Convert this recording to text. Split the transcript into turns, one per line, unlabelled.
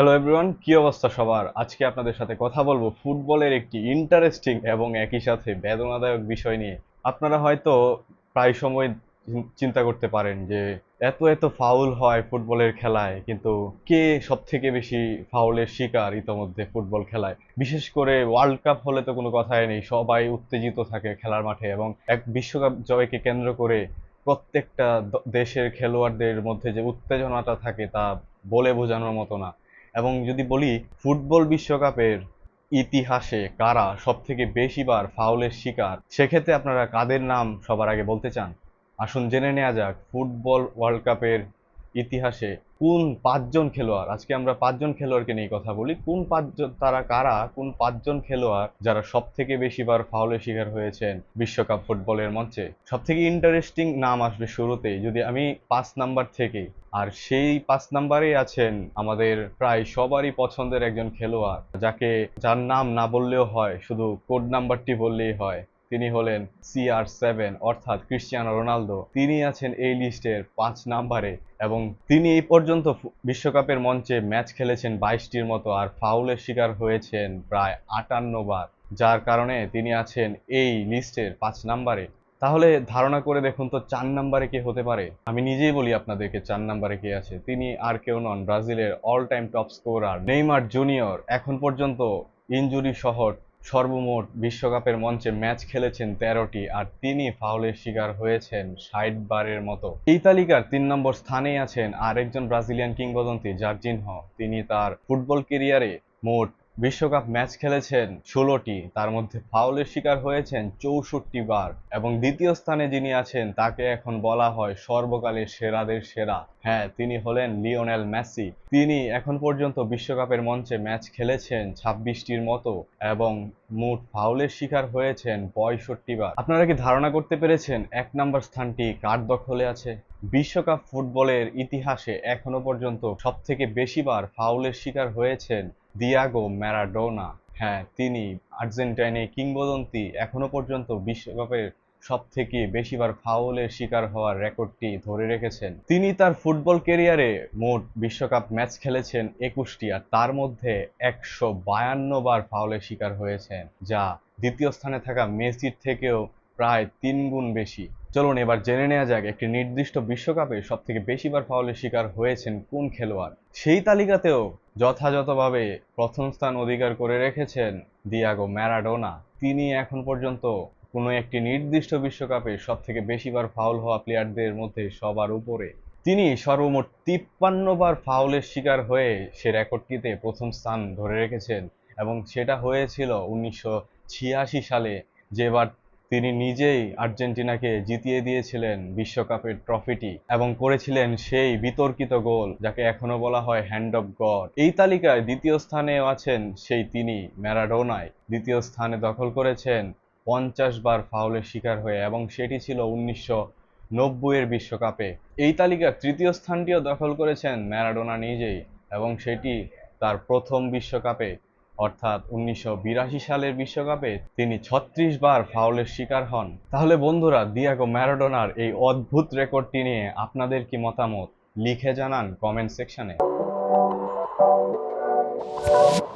Hello everyone কি অবস্থা সবার? আজকে আপনাদের সাথে কথা বলব ফুটবলের একটি ইন্টারেস্টিং এবং একই সাথে বেদনাদায়ক বিষয় নিয়ে। আপনারা হয়তো প্রায় সময় চিন্তা করতে পারেন যে, এত এত ফাউল হয় ফুটবলের খেলায়, কিন্তু কে সব থেকে বেশি ফাউলের শিকার ইতোমধ্যে ফুটবল খেলায়? বিশেষ করে ওয়ার্ল্ড কাপ হলে তো কোনো কথাই নেই, সবাই উত্তেজিত থাকে খেলার মাঠে এবং এক বিশ্বকাপ জয়কে কেন্দ্র করে প্রত্যেকটা দেশের খেলোয়াড়দের মধ্যে যে উত্তেজনাটা থাকে তা বলে বোঝানোর মতো না। এবং যদি বলি, ফুটবল বিশ্বকাপের ইতিহাসে কারা সব থেকে বেশিবার ফাউলের শিকার, সেক্ষেত্রে আপনারা কাদের নাম সবার আগে বলতে চান? আসুন জেনে নেওয়া যাক, ফুটবল ওয়ার্ল্ড কাপের ইতিহাসে কোন পাঁচজন খেলোয়াড়, আজকে আমরা পাঁচজন খেলোয়াড়কে নিয়ে কথা বলি, কোন পাঁচজন, তারা কারা, কোন পাঁচজন খেলোয়াড় যারা সব থেকে বেশিবার ফাউলের শিকার হয়েছেন বিশ্বকাপ ফুটবলের মঞ্চে? সব থেকে ইন্টারেস্টিং নাম আসবে শুরুতেই, যদি আমি পাঁচ নাম্বার থেকে, আর সেই পাঁচ নাম্বারে আছেন আমাদের প্রায় সবারই পছন্দের একজন খেলোয়াড়, যাকে যার নাম না বললেও হয়, শুধু কোড নাম্বারটি বললেই হয়। তিনি হলেন সিআর সেভেন, অর্থাৎ ক্রিশ্চিয়ানো রোনালদো। তিনি আছেন এই লিস্টের পাঁচ নাম্বারে এবং তিনি এই পর্যন্ত বিশ্বকাপের মঞ্চে ম্যাচ খেলেছেন বাইশটির মতো আর ফাউলের শিকার হয়েছেন প্রায় আটান্ন বার, যার কারণে তিনি আছেন এই লিস্টের পাঁচ নাম্বারে। তাহলে ধারণা করে দেখুন তো চার নাম্বারে কে হতে পারে। আমি নিজেই বলি আপনাদেরকে চার নাম্বারে কে আছে। তিনি আর কেউ নন, ব্রাজিলের all time top scorer Neymar junior এখন পর্যন্ত ইনজুরি সহ সর্বমোট বিশ্বকাপের মঞ্চে ম্যাচ খেলেছেন তেরোটি আর তিনি ফাউলের শিকার হয়েছেন ষাট বারের মতো। এই তালিকার তিন নম্বর স্থানেই আছেন আরেকজন ব্রাজিলিয়ান কিংবদন্তি জার্জিনহ। তিনি তার ফুটবল কেরিয়ারে মোট বিশ্বকাপ ম্যাচ খেলেছেন ষোলোটি, তার মধ্যে ফাউলের শিকার হয়েছেন চৌষট্টি বার এবং দ্বিতীয় স্থানে যিনি আছেন, তাকে এখন বলা হয় সর্বকালের সেরাদের সেরা। হ্যাঁ তিনি হলেন লিওনেল মেসি। তিনি এখন পর্যন্ত বিশ্বকাপের মঞ্চে ম্যাচ খেলেছেন ছাব্বিশটির মতো এবং মোট ফাউলের শিকার হয়েছেন পঁয়ষট্টি বার। আপনারা কি ধারণা করতে পেরেছেন এক নম্বর স্থানটি কার দখলে আছে? বিশ্বকাপ ফুটবলের ইতিহাসে এখনও পর্যন্ত সব থেকে বেশিবার ফাউলের শিকার হয়েছেন দিয়াগো ম্যারাডোনা হ্যাঁ তিনি আর্জেন্টাইনে কিংবদন্তি, এখনও পর্যন্ত বিশ্বকাপের সব থেকে বেশিবার ফাউলের শিকার হওয়ার রেকর্ডটি ধরে রেখেছেন। তিনি তার ফুটবল কেরিয়ারে মোট বিশ্বকাপ ম্যাচ খেলেছেন একুশটি আর তার মধ্যে একশো বায়ান্ন বার ফাউলের শিকার হয়েছেন, যা দ্বিতীয় স্থানে থাকা মেসির থেকেও প্রায় তিন গুণ বেশি। চলুন এবার জেনে নেওয়া যাক একটি নির্দিষ্ট বিশ্বকাপে সব থেকে বেশিবার ফাউলের শিকার হয়েছেন কোন খেলোয়াড়। সেই তালিকাতেও যথাযথভাবে প্রথম স্থান অধিকার করে রেখেছেন দিয়াগো ম্যারাডোনা। তিনি এখন পর্যন্ত কোনো একটি নির্দিষ্ট বিশ্বকাপে সব থেকে বেশিবার ফাউল হওয়া প্লেয়ারদের মধ্যে সবার উপরে। তিনি সর্বমোট তিপ্পান্ন বার ফাউলের শিকার হয়ে সে রেকর্ডটিতে প্রথম স্থান ধরে রেখেছেন এবং সেটা হয়েছিল উনিশশো ছিয়াশি সালে, যেবার তিনি নিজেই আর্জেন্টিনাকে জিতিয়ে দিয়েছিলেন বিশ্বকাপের ট্রফিটি এবং করেছিলেন সেই বিতর্কিত গোল যাকে এখনও বলা হয় হ্যান্ড অফ গড এই তালিকায় দ্বিতীয় স্থানেও আছেন সেই তিনি, ম্যারাডোনায়। দ্বিতীয় স্থানে দখল করেছেন পঞ্চাশ বার ফাউলের শিকার হয়ে এবং সেটি ছিল উনিশশো নব্বইয়ের বিশ্বকাপে। এই তালিকার তৃতীয় স্থানটিও দখল করেছেন ম্যারাডোনা নিজেই এবং সেটি তার প্রথম বিশ্বকাপে অর্থাৎ উনিশশো বিরাশি সালের বিশ্বকাপে তিনি ছত্রিশ বার ফাউলের শিকার হন। তাহলে বন্ধুরা দিয়াগো ম্যারাডোনার এই অদ্ভুত রেকর্ডটি নিয়ে আপনাদের কি মতামত? লিখে জানান কমেন্ট সেকশনে।